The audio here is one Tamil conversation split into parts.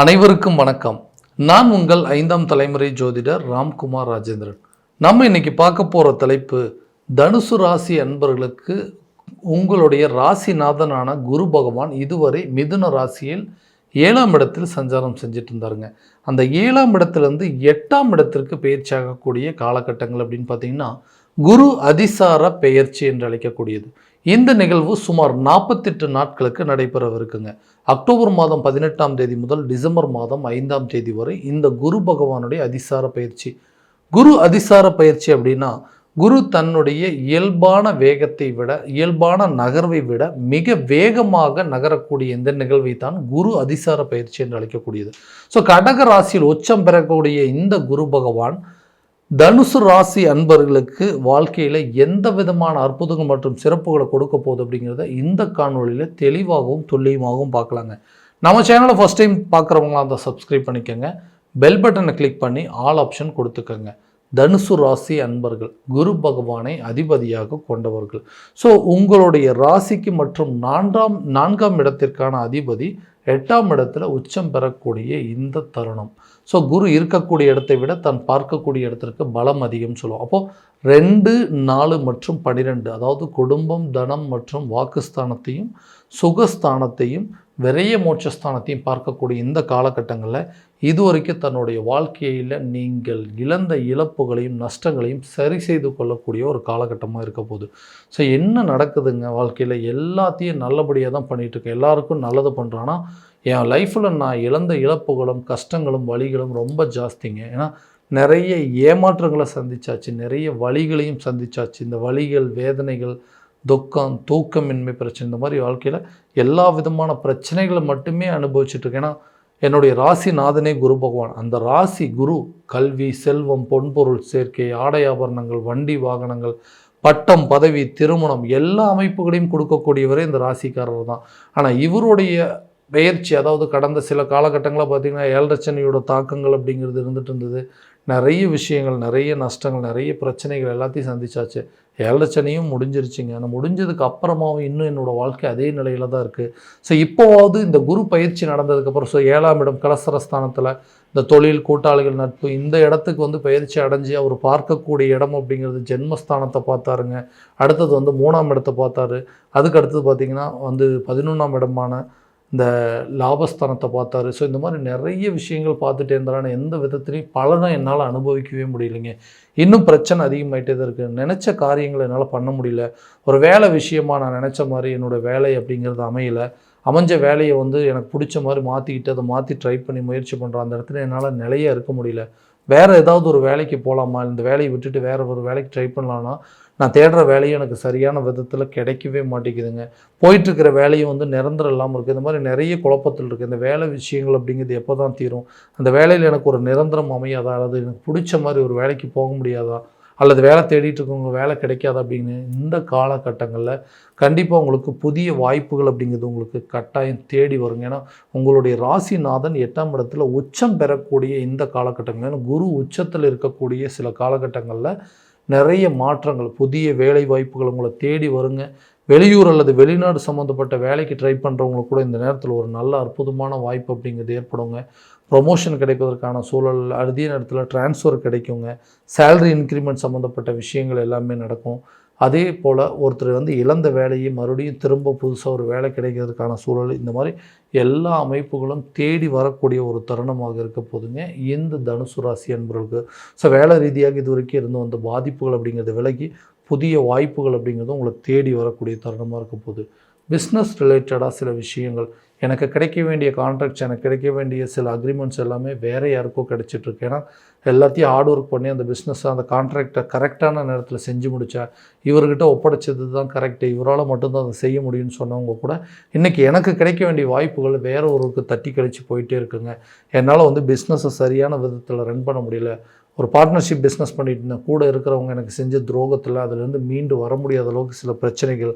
அனைவருக்கும் வணக்கம். நான் உங்கள் ஐந்தாம் தலைமுறை ஜோதிடர் ராம்குமார் ராஜேந்திரன். நம்ம இன்னைக்கு பார்க்க போகிற தலைப்பு தனுசு ராசி அன்பர்களுக்கு உங்களுடைய ராசிநாதனான குரு பகவான் இதுவரை மிதுன ராசியில் ஏழாம் இடத்தில் சஞ்சாரம் செஞ்சுட்டு இருந்தாருங்க. அந்த ஏழாம் இடத்துலேருந்து எட்டாம் இடத்திற்கு பயிற்சியாகக்கூடிய காலகட்டங்கள் அப்படின்னு பார்த்தீங்கன்னா குரு அதிசார பெயர்ச்சி என்று அழைக்கக்கூடியது. இந்த நிகழ்வு சுமார் நாற்பத்தெட்டு நாட்களுக்கு நடைபெறவிருக்குங்க. அக்டோபர் மாதம் பதினெட்டாம் தேதி முதல் டிசம்பர் மாதம் ஐந்தாம் தேதி வரை இந்த குரு பகவானுடைய அதிசார பயிற்சி. குரு அதிசார பயிற்சி அப்படின்னா குரு தன்னுடைய இயல்பான வேகத்தை விட இயல்பான நகர்வை விட மிக வேகமாக நகரக்கூடிய இந்த நிகழ்வை தான் குரு அதிசார பயிற்சி என்று அழைக்கக்கூடியது. ஸோ கடக ராசியில் உச்சம் பெறக்கூடிய இந்த குரு பகவான் தனுசு ராசி அன்பர்களுக்கு வாழ்க்கையில் எந்த விதமான அற்புதங்கள் மற்றும் சிறப்புகளை கொடுக்க போகுது அப்படிங்கிறத இந்த காணொளியில் தெளிவாகவும் துல்லியமாகவும் பார்க்கலாங்க. நம்ம சேனலை ஃபஸ்ட் டைம் பார்க்குறவங்களாம் அந்த சப்ஸ்கிரைப் பண்ணிக்கோங்க. பெல் பட்டனை கிளிக் பண்ணி ஆல் ஆப்ஷன் கொடுத்துக்கோங்க. தனுசு ராசி அன்பர்கள் குரு பகவானை அதிபதியாக கொண்டவர்கள். ஸோ உங்களுடைய ராசிக்கு மற்றும் நான்காம் நான்காம் இடத்திற்கான அதிபதி எட்டாம் இடத்துல உச்சம் பெறக்கூடிய இந்த தருணம். ஸோ குரு இருக்கக்கூடிய இடத்தை விட தான் பார்க்கக்கூடிய இடத்திற்கு பலம் அதிகம் சொல்லுவோம். அப்போது ரெண்டு நாலு மற்றும் பன்னிரெண்டு அதாவது குடும்பம் தனம் மற்றும் வாக்குஸ்தானத்தையும் சுகஸ்தானத்தையும் விரைய மோட்சஸ்தானத்தையும் பார்க்கக்கூடிய இந்த காலகட்டங்களில் இதுவரைக்கும் தன்னுடைய வாழ்க்கையில் நீங்கள் இழந்த இழப்புகளையும் நஷ்டங்களையும் சரி செய்து கொள்ளக்கூடிய ஒரு காலகட்டமாக இருக்க போகுது. ஸோ என்ன நடக்குதுங்க? வாழ்க்கையில் எல்லாத்தையும் நல்லபடியாக தான் பண்ணிகிட்ருக்கேன் எல்லாருக்கும் நல்லது பண்ணுறான்னா என் லைஃப்பில் நான் இழந்த இழப்புகளும் கஷ்டங்களும் வழிகளும் ரொம்ப ஜாஸ்திங்க. ஏன்னா நிறைய ஏமாற்றங்களை சந்திச்சாச்சு. நிறைய வழிகளையும் சந்திச்சாச்சு. இந்த வழிகள் வேதனைகள் துக்கம் தூக்கமின்மை பிரச்சனை இந்த மாதிரி வாழ்க்கையில் எல்லா விதமான பிரச்சனைகளை மட்டுமே அனுபவிச்சுட்டு இருக்கேன். ஏன்னா என்னுடைய ராசி நாதனே குரு பகவான். அந்த ராசி குரு கல்வி செல்வம் பொன்பொருள் சேர்க்கை ஆடை ஆபரணங்கள் வண்டி வாகனங்கள் பட்டம் பதவி திருமணம் எல்லா அமைப்புகளையும் கொடுக்கக்கூடியவரே இந்த ராசிக்காரர் தான். ஆனால் இவருடைய பெயர்ச்சி அதாவது கடந்த சில காலகட்டங்களில் பார்த்திங்கன்னா ஏழரச்சனையோட தாக்கங்கள் அப்படிங்கிறது இருந்துகிட்டு இருந்தது. நிறைய விஷயங்கள் நிறைய நஷ்டங்கள் நிறைய பிரச்சனைகள் எல்லாத்தையும் சந்திச்சாச்சு. ஏழரச்சனையும் முடிஞ்சிருச்சுங்க. நான் முடிஞ்சதுக்கு அப்புறமாவும் இன்னும் என்னோடய வாழ்க்கை அதே நிலையில் தான் இருக்குது ஸோ இப்போவாவது இந்த குரு பயிற்சி நடந்ததுக்கப்புறம் ஸோ ஏழாம் இடம் கலசரஸ்தானத்தில் இந்த தொழில் கூட்டாளிகள் நட்பு இந்த இடத்துக்கு வந்து பயிற்சி அடைஞ்சு அவர் பார்க்கக்கூடிய இடம் அப்படிங்கிறது ஜென்மஸ்தானத்தை பார்த்தாருங்க. அடுத்தது வந்து மூணாம் இடத்தை பார்த்தாரு. அதுக்கு அடுத்தது பார்த்திங்கன்னா வந்து பதினொன்றாம் இடமான இந்த லாபஸ்தானத்தை பார்த்தாரு. ஸோ இந்த மாதிரி நிறைய விஷயங்கள் பார்த்துட்டே இருந்தாலும் எந்த விதத்துலையும் பலனை என்னால் அனுபவிக்கவே முடியலைங்க. இன்னும் பிரச்சனை அதிகமாகிட்டே தான் இருக்குது. நினச்ச காரியங்களை என்னால் பண்ண முடியல. ஒரு வேலை விஷயமா நான் நினச்ச மாதிரி என்னோடய வேலை அப்படிங்கிறது அமையலை. அமைஞ்ச வேலையை வந்து எனக்கு பிடிச்ச மாதிரி மாற்றிக்கிட்டு அதை மாற்றி ட்ரை பண்ணி முயற்சி பண்ணுறோம் அந்த இடத்துல என்னால் நிலையாக இருக்க முடியல. வேறு ஏதாவது ஒரு வேலைக்கு போகலாமா இந்த வேலையை விட்டுட்டு வேறு ஒரு வேலைக்கு ட்ரை பண்ணலான்னா நான் தேடுற வேலையும் எனக்கு சரியான விதத்தில் கிடைக்கவே மாட்டேங்குதுங்க. போயிட்டுருக்கிற வேலையும் வந்து நிரந்தரம் இல்லாமல் இருக்குது இந்த மாதிரி நிறைய குழப்பத்தில் இருக்குது இந்த வேலை விஷயங்கள் அப்படிங்கிறது எப்போ தான் தீரும்? அந்த வேலையில் எனக்கு ஒரு நிரந்தரம் அமையாதா? அல்லது எனக்கு பிடிச்ச மாதிரி ஒரு வேலைக்கு போக முடியாதா? அல்லது வேலை தேடிட்டு இருக்கவங்க வேலை கிடைக்காதா அப்படின்னு இந்த காலகட்டங்களில் கண்டிப்பாக உங்களுக்கு புதிய வாய்ப்புகள் அப்படிங்கிறது உங்களுக்கு கட்டாயம் தேடி வருங்க. ஏன்னா உங்களுடைய ராசிநாதன் எட்டாம் இடத்துல உச்சம் பெறக்கூடிய இந்த காலகட்டங்கள். குரு உச்சத்தில் இருக்கக்கூடிய சில காலகட்டங்களில் நிறைய மாற்றங்கள் புதிய வேலை வாய்ப்புகள் உங்களை தேடி வருங்க. வெளியூர் அல்லது வெளிநாடு சம்மந்தப்பட்ட வேலைக்கு ட்ரை பண்ணுறவங்களுக்கு கூட இந்த நேரத்தில் ஒரு நல்ல அற்புதமான வாய்ப்பு அப்படிங்கிறது ஏற்படுங்க. ப்ரொமோஷன் கிடைப்பதற்கான சூழல் அதே நேரத்தில் ட்ரான்ஸ்ஃபர் கிடைக்குங்க. சேலரி இன்க்ரிமெண்ட் சம்மந்தப்பட்ட விஷயங்கள் எல்லாமே நடக்கும். அதே போல் ஒருத்தர் வந்து இழந்த வேலையை மறுபடியும் திரும்ப புதுசாக ஒரு வேலை கிடைக்கிறதுக்கான சூழல் இந்த மாதிரி எல்லா அமைப்புகளும் தேடி வரக்கூடிய ஒரு தருணமாக இருக்க போதுங்க. இந்த தனுசு ராசி அன்பர்களுக்கு ஸோ வேலை ரீதியாக இது வரைக்கும் இருந்து வந்த பாதிப்புகள் அப்படிங்கிறது விலகி புதிய வாய்ப்புகள் அப்படிங்கிறது உங்களை தேடி வரக்கூடிய தருணமாக இருக்க போகுது. பிஸ்னஸ் ரிலேட்டடாக சில விஷயங்கள் எனக்கு கிடைக்க வேண்டிய கான்ட்ராக்ட்ஸ் எனக்கு கிடைக்க வேண்டிய சில அக்ரிமெண்ட்ஸ் எல்லாமே வேறு யாருக்கோ கிடச்சிட்ருக்கு. ஏன்னா எல்லாத்தையும் ஹார்ட் ஒர்க் பண்ணி அந்த பிஸ்னஸை அந்த கான்ட்ராக்டை கரெக்டான நேரத்தில் செஞ்சு முடித்தா இவர்கிட்ட ஒப்படைச்சது தான் கரெக்டு இவரால் மட்டும்தான் அதை செய்ய முடியும்னு சொன்னவங்க கூட இன்றைக்கி எனக்கு கிடைக்க வேண்டிய வாய்ப்புகள் வேறு ஒருவருக்கு தட்டி கழிச்சு போயிட்டே இருக்குங்க. என்னால் வந்து பிஸ்னஸை சரியான விதத்தில் ரன் பண்ண முடியல. ஒரு பார்ட்னர்ஷிப் பிஸ்னஸ் பண்ணிட்டு இருந்தேன். கூட இருக்கிறவங்க எனக்கு செஞ்ச துரோகத்தில் அதுலேருந்து மீண்டு வர முடியாத அளவுக்கு சில பிரச்சனைகள்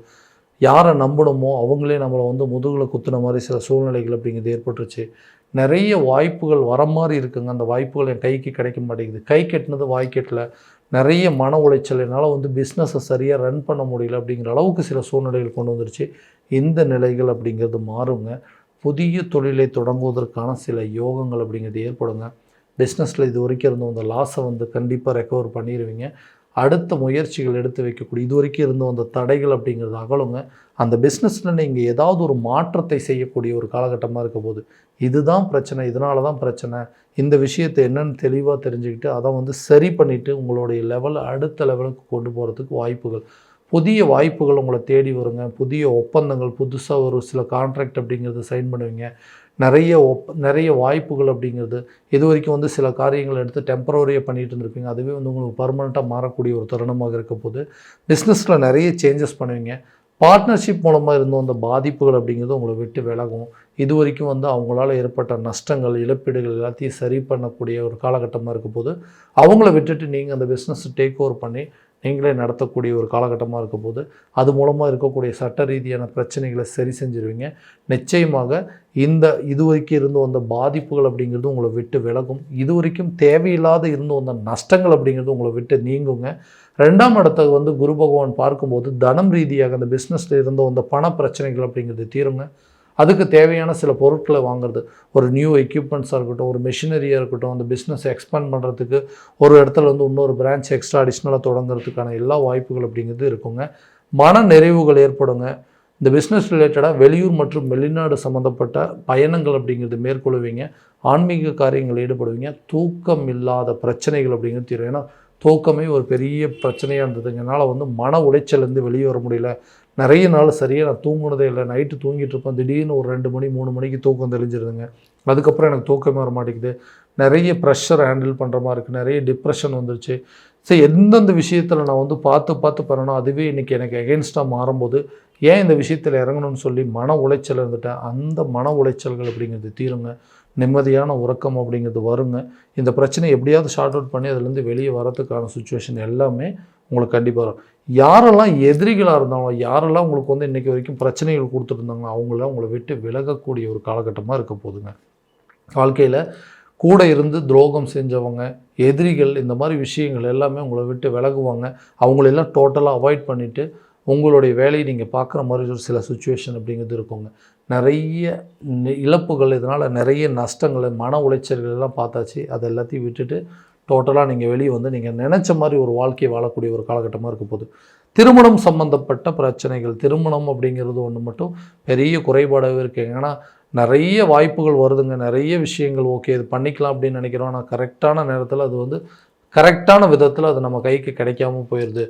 யாரை நம்பணுமோ அவங்களே நம்மளை வந்து முதுகில் குத்துன மாதிரி சில சூழ்நிலைகள் அப்படிங்கிறது ஏற்பட்டுருச்சு. நிறைய வாய்ப்புகள் வர மாதிரி இருக்குங்க. அந்த வாய்ப்புகள் என் கைக்கு கிடைக்க மாட்டேங்குது. கை கெட்டினது வாய் கெட்டல. நிறைய மன உளைச்சல். என்னால் வந்து பிஸ்னஸை சரியாக ரன் பண்ண முடியல அப்படிங்கிற அளவுக்கு சில சூழ்நிலைகள் கொண்டு வந்துருச்சு. இந்த நிலைகள் அப்படிங்கிறது மாறுங்க. புதிய தொழிலை தொடங்குவதற்கான சில யோகங்கள் அப்படிங்கிறது ஏற்படுங்க. பிஸ்னஸில் இது வரைக்கும் இருந்த அந்த லாஸை வந்து கண்டிப்பாக ரெக்கவர் பண்ணிடுவீங்க அடுத்த முயற்சிகள் எடுத்து வைக்கக்கூடிய இது வரைக்கும் இருந்த அந்த தடைகள் அப்படிங்கிறது அகலுங்க. அந்த பிஸ்னஸில் நீங்கள் ஏதாவது ஒரு மாற்றத்தை செய்யக்கூடிய ஒரு காலகட்டமாக இருக்க போது இதுதான் பிரச்சனை இதனால தான் பிரச்சனை. இந்த விஷயத்தை என்னென்னு தெளிவாக தெரிஞ்சுக்கிட்டு அதை வந்து சரி பண்ணிவிட்டு உங்களுடைய லெவல் அடுத்த லெவலுக்கு கொண்டு போகிறதுக்கு வாய்ப்புகள். புதிய வாய்ப்புகள் உங்களை தேடி வருங்க. புதிய ஒப்பந்தங்கள் புதுசாக ஒரு சில கான்ட்ராக்ட் அப்படிங்கிறத சைன் பண்ணுவீங்க. நிறைய ஒப் நிறைய வாய்ப்புகள் அப்படிங்கிறது இது வரைக்கும் வந்து சில காரியங்களை எடுத்து டெம்பரவரியாக பண்ணிட்டு இருந்திருப்பீங்க. அதுவே வந்து உங்களுக்கு பர்மனெண்ட்டாக மாறக்கூடிய ஒரு தருணமாக இருக்க போது பிஸ்னஸில் நிறைய சேஞ்சஸ் பண்ணுவீங்க. பார்ட்னர்ஷிப் மூலமாக இருந்த அந்த பாதிப்புகள் அப்படிங்கிறது உங்களை விட்டு விலகும். இது வரைக்கும் வந்து அவங்களால ஏற்பட்ட நஷ்டங்கள் இழப்பீடுகள் எல்லாத்தையும் சரி பண்ணக்கூடிய ஒரு காலகட்டமாக இருக்க போது அவங்கள விட்டுட்டு நீங்கள் அந்த பிஸ்னஸ் டேக் ஓவர் பண்ணி நீங்களே நடத்தக்கூடிய ஒரு காலகட்டமாக இருக்க போது அது மூலமாக இருக்கக்கூடிய சட்ட ரீதியான பிரச்சனைகளை சரி செஞ்சுருவீங்க. நிச்சயமாக இந்த இது வரைக்கும் இருந்து வந்த பாதிப்புகள் அப்படிங்கிறது உங்களை விட்டு விலகும். இது வரைக்கும் தேவையில்லாத இருந்து வந்த நஷ்டங்கள் அப்படிங்கிறது உங்களை விட்டு நீங்குங்க. ரெண்டாம் இடத்த வந்து குரு பகவான் பார்க்கும்போது தனம் ரீதியாக அந்த பிஸ்னஸில் இருந்து வந்த பண பிரச்சனைகள் அப்படிங்கிறது தீருங்க. அதுக்கு தேவையான சில பொருட்களை வாங்குறது. ஒரு நியூ எக்யூப்மெண்ட்ஸாக இருக்கட்டும் ஒரு மிஷினரியாக இருக்கட்டும் அந்த பிஸ்னஸ் எக்ஸ்பேண்ட் பண்ணுறதுக்கு ஒரு இடத்துல வந்து இன்னொரு பிரான்ச் எக்ஸ்ட்ரா அடிஷ்னலாக தொடங்குறதுக்கான எல்லா வாய்ப்புகள் அப்படிங்கிறது இருக்குங்க. மன நிறைவுகள் ஏற்படுங்க. இந்த பிஸ்னஸ் ரிலேட்டடாக வெளியூர் மற்றும் வெளிநாடு சம்மந்தப்பட்ட பயணங்கள் அப்படிங்கிறது மேற்கொள்வீங்க. ஆன்மீக காரியங்கள் ஈடுபடுவீங்க. தூக்கம் இல்லாத பிரச்சனைகள் அப்படிங்கிறது தீரும். ஏன்னா தூக்கமே ஒரு பெரிய பிரச்சனையாக இருந்ததுங்க. என்னால் வந்து மன உளைச்சலேருந்து வெளியே வர முடியல. நிறைய நாள் சரியாக நான் தூங்கினதே இல்லை. நைட்டு தூங்கிட்டு இருப்பேன். திடீர்னு ஒரு ரெண்டு மணி மூணு மணிக்கு தூக்கம் தெளிஞ்சிருதுங்க. அதுக்கப்புறம் எனக்கு தூக்கமே வர மாட்டேங்குது நிறைய ப்ரெஷர் ஹேண்டில் பண்ணுற மாதிரி இருக்குது நிறைய டிப்ரெஷன் வந்துருச்சு. சரி எந்தெந்த விஷயத்தில் நான் வந்து பார்த்து பார்த்து பண்ணணும் அதுவே இன்றைக்கி எனக்கு எகென்ஸ்டாக மாறும்போது ஏன் இந்த விஷயத்தில் இறங்கணும்னு சொல்லி மன உளைச்சல் இருந்துட்டேன்? அந்த மன உளைச்சல்கள் அப்படிங்கிறது தீருங்க. நிம்மதியான உறக்கம் அப்படிங்கிறது வருங்க. இந்த பிரச்சனையை எப்படியாவது ஷார்ட் அவுட் பண்ணி அதுலேருந்து வெளியே வரதுக்கான சுச்சுவேஷன் எல்லாமே உங்களுக்கு கண்டிப்பாக வரும். யாரெல்லாம் எதிரிகளாக இருந்தாலும் யாரெல்லாம் உங்களுக்கு வந்து இன்றைக்கி வரைக்கும் பிரச்சனைகள் கொடுத்துருந்தாங்களோ அவங்களாம் உங்களை விட்டு விலகக்கூடிய ஒரு காலகட்டமாக இருக்க போதுங்க வாழ்க்கையில் கூட இருந்து துரோகம் செஞ்சவங்க எதிரிகள் இந்த மாதிரி விஷயங்கள் எல்லாமே உங்களை விட்டு விலகுவாங்க. அவங்களெல்லாம் டோட்டலாக அவாய்ட் பண்ணிவிட்டு உங்களுடைய வேலையை நீங்கள் பார்க்குற மாதிரி ஒரு சில சுச்சுவேஷன் அப்படிங்கிறது இருக்குங்க. நிறைய இழப்புகள் இதனால் நிறைய நஷ்டங்கள் மன உளைச்சல்கள் எல்லாம் பார்த்தாச்சு. அதை எல்லாத்தையும் விட்டுட்டு டோட்டலாக நீங்கள் வெளியே வந்து நீங்கள் நினச்ச மாதிரி ஒரு வாழ்க்கையை வாழக்கூடிய ஒரு காலகட்டமாக இருக்க போகுது. திருமணம் சம்மந்தப்பட்ட பிரச்சனைகள் திருமணம் அப்படிங்கிறது ஒன்று மட்டும் பெரிய குறைபாடாகவே இருக்குது ஏன்னா நிறைய வாய்ப்புகள் வருதுங்க. நிறைய விஷயங்கள் ஓகே இது பண்ணிக்கலாம் அப்படின்னு நினைக்கிறோம். ஆனால் கரெக்டான நேரத்தில் அது வந்து கரெக்டான விதத்தில் அது நம்ம கைக்கு கிடைக்காம போயிடுது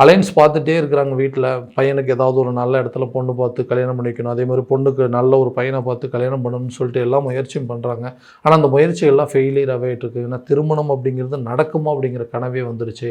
அலைன்ஸ் பார்த்துட்டே இருக்கிறாங்க வீட்டில். பையனுக்கு ஏதாவது ஒரு நல்ல இடத்துல பொண்ணு பார்த்து கல்யாணம் பண்ணிக்கணும். அதே மாதிரி பொண்ணுக்கு நல்ல ஒரு பையனை பார்த்து கல்யாணம் பண்ணணும்னு சொல்லிட்டு எல்லா முயற்சியும் பண்ணுறாங்க ஆனால் அந்த முயற்சி எல்லாம் ஃபெயிலியர் ஆகிட்டு ஏன்னா திருமணம் அப்படிங்கிறது நடக்குமா அப்படிங்கிற கனவே வந்துருச்சு.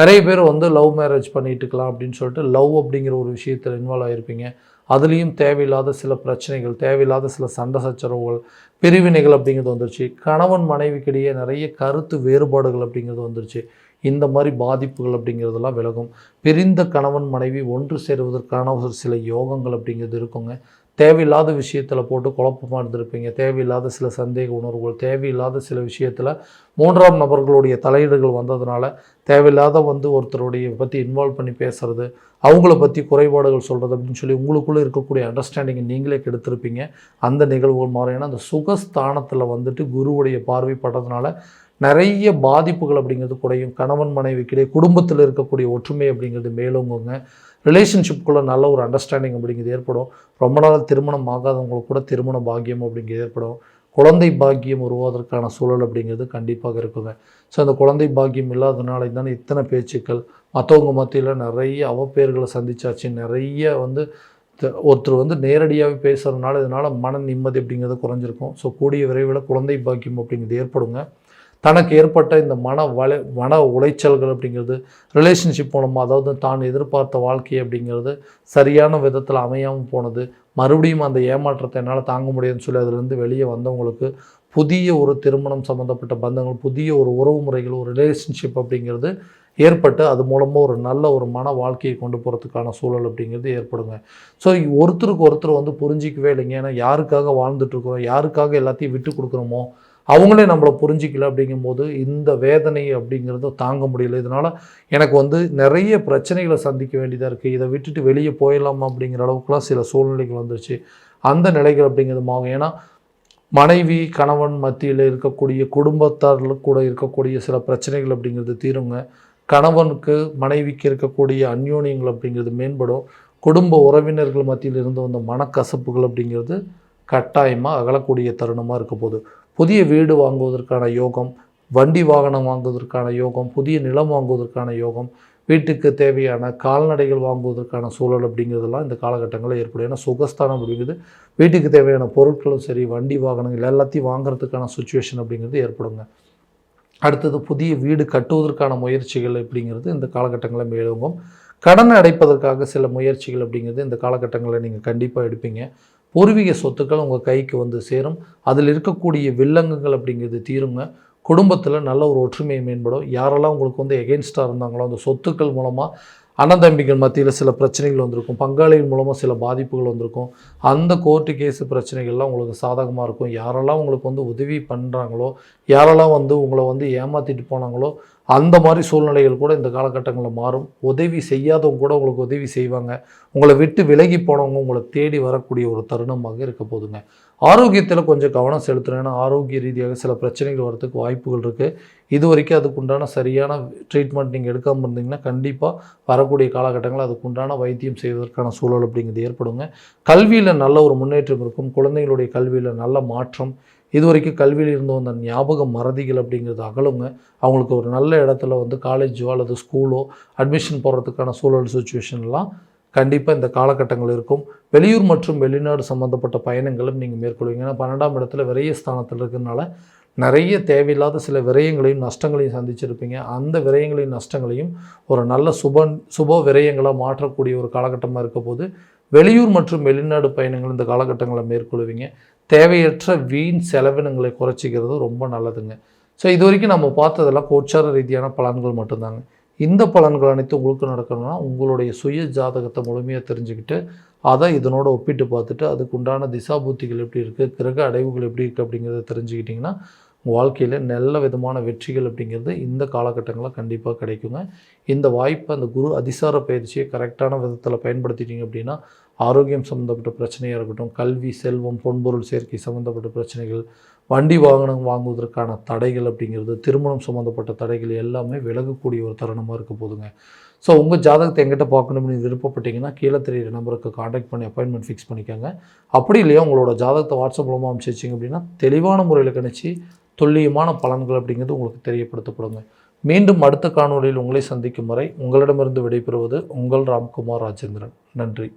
நிறைய பேர் வந்து லவ் மேரேஜ் பண்ணிட்டுக்கலாம் அப்படின்னு சொல்லிட்டு லவ் அப்படிங்கிற ஒரு விஷயத்தில் இன்வால்வ் ஆகிருப்பீங்க அதுலேயும் தேவையில்லாத சில பிரச்சனைகள் தேவையில்லாத சில சண்டை சச்சரவுகள் பிரிவினைகள் அப்படிங்கிறது வந்துருச்சு. கணவன் மனைவிக்கிடையே நிறைய கருத்து வேறுபாடுகள் அப்படிங்கிறது வந்துருச்சு. இந்த மாதிரி பாதிப்புகள் அப்படிங்கிறதெல்லாம் விலகும். பிரிந்த கணவன் மனைவி ஒன்று சேருவதற்கான ஒரு சில யோகங்கள் அப்படிங்கிறது இருக்குங்க. தேவையில்லாத விஷயத்தில் போட்டு குழப்பமாக இருந்திருப்பீங்க. தேவையில்லாத சில சந்தேக உணர்வுகள் தேவையில்லாத சில விஷயத்தில் மூன்றாம் நபர்களுடைய தலையீடுகள் வந்ததுனால தேவையில்லாத வந்து ஒருத்தருடைய பற்றி இன்வால்வ் பண்ணி பேசுறது அவங்கள பற்றி குறைபாடுகள் சொல்கிறது அப்படின்னு சொல்லி உங்களுக்குள்ளே இருக்கக்கூடிய அண்டர்ஸ்டாண்டிங்கை நீங்களே கெடுத்திருப்பீங்க. அந்த நிகழ்வுகள் மாறும். ஏன்னா அந்த சுகஸ்தானத்தில் வந்துட்டு குருவுடைய பார்வை நிறைய பாதிப்புகள் அப்படிங்கிறது குறையும். கணவன் மனைவிக்கிடையே குடும்பத்தில் இருக்கக்கூடிய ஒற்றுமை அப்படிங்கிறது மேலோங்குங்க. ரிலேஷன்ஷிப்புக்குள்ளே நல்ல ஒரு அண்டர்ஸ்டாண்டிங் அப்படிங்கிறது ஏற்படும். ரொம்ப நாள் திருமணம் ஆகாதவங்களுக்கு கூட திருமண பாக்கியம் அப்படிங்கிறது ஏற்படும். குழந்தை பாக்கியம் உருவாவதற்கான சூழல் அப்படிங்கிறது கண்டிப்பாக இருக்குங்க. ஸோ அந்த குழந்தை பாக்கியம் இல்லாதனால தானே இத்தனை பேச்சுக்கள். மற்றவங்க மத்தியில் நிறைய அவப்பேர்களை சந்திச்சாச்சு. நிறைய வந்து ஒருத்தர் வந்து நேரடியாகவே பேசுகிறதுனால இதனால் மன நிம்மதி அப்படிங்கிறது குறைஞ்சிருக்கும். ஸோ கூடிய விரைவில் குழந்தை பாக்கியம் அப்படிங்கிறது ஏற்படுங்க. தனக்கு ஏற்பட்ட இந்த மன வள மன உளைச்சல்கள் அப்படிங்கிறது ரிலேஷன்ஷிப் மூலமாக அதாவது தான் எதிர்பார்த்த வாழ்க்கை அப்படிங்கிறது சரியான விதத்தில் அமையாமல் போனது. மறுபடியும் அந்த ஏமாற்றத்தை என்னால் தாங்க முடியும்னு சொல்லி அதுலேருந்து வெளியே வந்தவங்களுக்கு புதிய ஒரு திருமணம் சம்மந்தப்பட்ட பந்தங்கள் புதிய ஒரு உறவு முறைகள் ஒரு ரிலேஷன்ஷிப் அப்படிங்கிறது ஏற்பட்டு அது மூலமாக ஒரு நல்ல ஒரு மன வாழ்க்கையை கொண்டு போகிறதுக்கான சூழல் அப்படிங்கிறது ஏற்படுங்க. ஸோ ஒருத்தருக்கு ஒருத்தர் வந்து புரிஞ்சிக்கவே இல்லைங்க. ஏன்னா யாருக்காக வாழ்ந்துட்டுருக்குறோம் யாருக்காக எல்லாத்தையும் விட்டு கொடுக்குறோமோ அவங்களே நம்மளை புரிஞ்சிக்கல அப்படிங்கும்போது இந்த வேதனை அப்படிங்கிறத தாங்க முடியல. இதனால் எனக்கு வந்து நிறைய பிரச்சனைகளை சந்திக்க வேண்டியதாக இருக்குது இதை விட்டுட்டு வெளியே போயிடலாமா அப்படிங்கிற அளவுக்குலாம் சில சூழ்நிலைகள் வந்துருச்சு. அந்த நிலைகள் அப்படிங்கிறது மாறும். ஏன்னா மனைவி கணவன் மத்தியில் இருக்கக்கூடிய குடும்பத்தாரில் கூட இருக்கக்கூடிய சில பிரச்சனைகள் அப்படிங்கிறது தீருங்க. கணவனுக்கு மனைவிக்கு இருக்கக்கூடிய அந்யோன்யங்கள் அப்படிங்கிறது மேம்படும். குடும்ப உறவினர்கள் மத்தியில் இருந்து வந்த மனக்கசப்புகள் அப்படிங்கிறது கட்டாயமாக அகலக்கூடிய தருணமாக இருக்க போகுது. புதிய வீடு வாங்குவதற்கான யோகம் வண்டி வாகனம் வாங்குவதற்கான யோகம் புதிய நிலம் வாங்குவதற்கான யோகம் வீட்டுக்கு தேவையான கால்நடைகள் வாங்குவதற்கான சூழல் அப்படிங்கிறதெல்லாம் இந்த காலகட்டங்களில் ஏற்படும். ஏன்னா சுகஸ்தானம் அப்படிங்கிறது வீட்டுக்கு தேவையான பொருட்களும் சரி வண்டி வாகனங்கள் எல்லாத்தையும் வாங்குறதுக்கான சுச்சுவேஷன் அப்படிங்கிறது ஏற்படுங்க. அடுத்தது புதிய வீடு கட்டுவதற்கான முயற்சிகள் அப்படிங்கிறது இந்த காலகட்டங்களில் மேலோங்கும். கடனை அடைப்பதற்காக சில முயற்சிகள் அப்படிங்கிறது இந்த காலகட்டங்களில் நீங்கள் கண்டிப்பாக எடுப்பீங்க. பூர்வீக சொத்துக்கள் உங்கள் கைக்கு வந்து சேரும். அதில் இருக்கக்கூடிய வில்லங்குகள் அப்படிங்கிறது தீருங்க. குடும்பத்தில் நல்ல ஒரு ஒற்றுமையை மேம்படும். யாரெல்லாம் உங்களுக்கு வந்து எகெயின்ஸ்டாக இருந்தாங்களோ அந்த சொத்துக்கள் மூலமாக அண்ணன் தம்பிகள் மத்தியில் சில பிரச்சனைகள் வந்திருக்கும். பங்காளிகள் மூலமாக சில பாதிப்புகள் வந்திருக்கும். அந்த கோர்ட்டு கேஸு பிரச்சனைகள்லாம் உங்களுக்கு சாதகமாக இருக்கும். யாரெல்லாம் உங்களுக்கு வந்து உதவி பண்ணுறாங்களோ யாரெல்லாம் வந்து உங்களை வந்து ஏமாற்றிட்டு போனாங்களோ அந்த மாதிரி சூழ்நிலைகள் கூட இந்த காலகட்டங்களில் மாறும். உதவி செய்யாதவங்க கூட உங்களுக்கு உதவி செய்வாங்க. உங்களை விட்டு விலகி போனவங்க உங்களை தேடி வரக்கூடிய ஒரு தருணமாக இருக்க போதுங்க ஆரோக்கியத்தில் கொஞ்சம் கவனம் செலுத்துறேன்னா ஆரோக்கிய ரீதியாக சில பிரச்சனைகள் வரதுக்கு வாய்ப்புகள் இருக்குது இது வரைக்கும் அதுக்குண்டான சரியான ட்ரீட்மெண்ட் நீங்கள் எடுக்காமல் இருந்தீங்கன்னா கண்டிப்பாக வரக்கூடிய காலகட்டங்களில் அதுக்குண்டான வைத்தியம் செய்வதற்கான சூழல் அப்படிங்கிறது ஏற்படுங்க. கல்வியில் நல்ல ஒரு முன்னேற்றம் இருக்கும். குழந்தைகளுடைய கல்வியில் நல்ல மாற்றம் இது வரைக்கும் கல்வியில் இருந்த அந்த ஞாபக மறதிகள் அப்படிங்கிறது அகலுங்க. அவங்களுக்கு ஒரு நல்ல இடத்துல வந்து காலேஜோ அல்லது ஸ்கூலோ அட்மிஷன் போடுறதுக்கான சூழல் சுச்சுவேஷன்லாம் கண்டிப்பாக இந்த காலகட்டங்கள் இருக்கும். வெளியூர் மற்றும் வெளிநாடு சம்மந்தப்பட்ட பயணங்களும் நீங்கள் மேற்கொள்வீங்க. ஏன்னா பன்னெண்டாம் இடத்துல விரைய ஸ்தானத்தில் இருக்கிறதுனால நிறைய தேவையில்லாத சில விரயங்களையும் நஷ்டங்களையும் சந்திச்சிருப்பீங்க. அந்த விரயங்களையும் நஷ்டங்களையும் ஒரு நல்ல சுப சுப விரயங்களாக மாற்றக்கூடிய ஒரு காலகட்டமாக இருக்க போது வெளியூர் மற்றும் வெளிநாடு பயணங்கள் இந்த காலகட்டங்களை மேற்கொள்வீங்க. தேவையற்ற வீண் செலவினங்களை குறைச்சிக்கிறது ரொம்ப நல்லதுங்க. ஸோ இது வரைக்கும் நம்ம பார்த்ததெல்லாம் கோச்சார ரீதியான பலன்கள் மட்டும்தாங்க. இந்த பலன்கள் அனைத்தும் உங்களுக்கு நடக்கணும்னா உங்களுடைய சுய ஜாதகத்தை முழுமையாக தெரிஞ்சுக்கிட்டு அதை இதனோட ஒப்பிட்டு பார்த்துட்டு அதுக்கு உண்டான திசாபூத்திகள் எப்படி இருக்குது கிரக அடைவுகள் எப்படி இருக்குது அப்படிங்கிறத தெரிஞ்சுக்கிட்டிங்கன்னா உங்கள் வாழ்க்கையில் நல்ல விதமான வெற்றிகள் அப்படிங்கிறது இந்த காலகட்டங்களில் கண்டிப்பாக கிடைக்குங்க. இந்த வாய்ப்பை அந்த குரு அதிசார பயிற்சியை கரெக்டான விதத்தில் பயன்படுத்திட்டீங்க அப்படின்னா ஆரோக்கியம் சம்மந்தப்பட்ட பிரச்சனையாக இருக்கட்டும் கல்வி செல்வம் பொன்பொருள் சேர்க்கை சம்மந்தப்பட்ட பிரச்சனைகள் வண்டி வாகனம் வாங்குவதற்கான தடைகள் அப்படிங்கிறது திருமணம் சம்மந்தப்பட்ட தடைகள் எல்லாமே விலகக்கூடிய ஒரு தருணமாக இருக்க போதுங்க. ஸோ உங்கள் ஜாதகத்தை எங்கிட்ட பார்க்கணும்னு விருப்பப்பட்டீங்கன்னா கீழே தெரியிற நம்பருக்கு காண்டாக்ட் பண்ணி அப்பாயின்மெண்ட் ஃபிக்ஸ் பண்ணிக்கோங்க. அப்படி இல்லையா உங்களோட ஜாதகத்தை வாட்ஸ்அப் மூலமாக அனுப்பிச்சிச்சிங்க அப்படின்னா தெளிவான முறையில் கணிச்சு துல்லியமான பலன்கள் அப்படிங்கிறது உங்களுக்கு தெரியப்படுத்தப்படுங்க. மீண்டும் அடுத்த காணொளியில் உங்களை சந்திக்கும் வரை உங்களிடமிருந்து விடைபெறுவது உங்கள் ராம்குமார் ராஜேந்திரன். நன்றி.